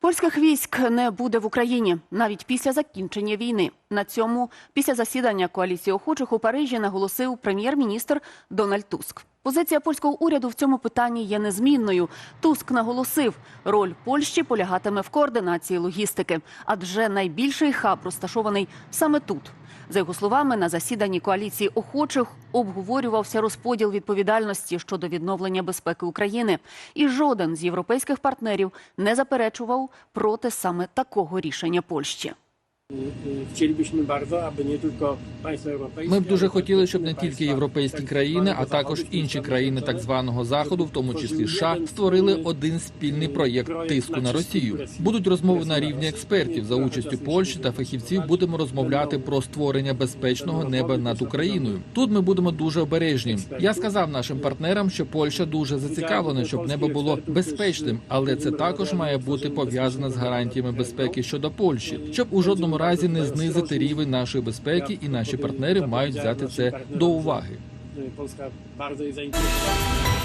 Польських військ не буде в Україні навіть після закінчення війни. На цьому після засідання коаліції охочих у Парижі наголосив прем'єр-міністр Дональд Туск. Позиція польського уряду в цьому питанні є незмінною. Туск наголосив, роль Польщі полягатиме в координації логістики, адже найбільший хаб розташований саме тут. За його словами, на засіданні коаліції охочих обговорювався розподіл відповідальності щодо відновлення безпеки України, і жоден з європейських партнерів не заперечував проти саме такого рішення Польщі. Ми б дуже хотіли, щоб не тільки європейські країни, а також інші країни так званого заходу, в тому числі США, створили один спільний проєкт тиску на Росію. Будуть розмови на рівні експертів за участю Польщі та фахівців. Будемо розмовляти про створення безпечного неба над Україною. Тут ми будемо дуже обережні. Я сказав нашим партнерам, що Польща дуже зацікавлена, щоб небо було безпечним, але це також має бути пов'язано з гарантіями безпеки щодо Польщі, щоб у разі не знизити рівень нашої безпеки, і наші партнери мають взяти це до уваги. Polska bardzo jest zainteresowana.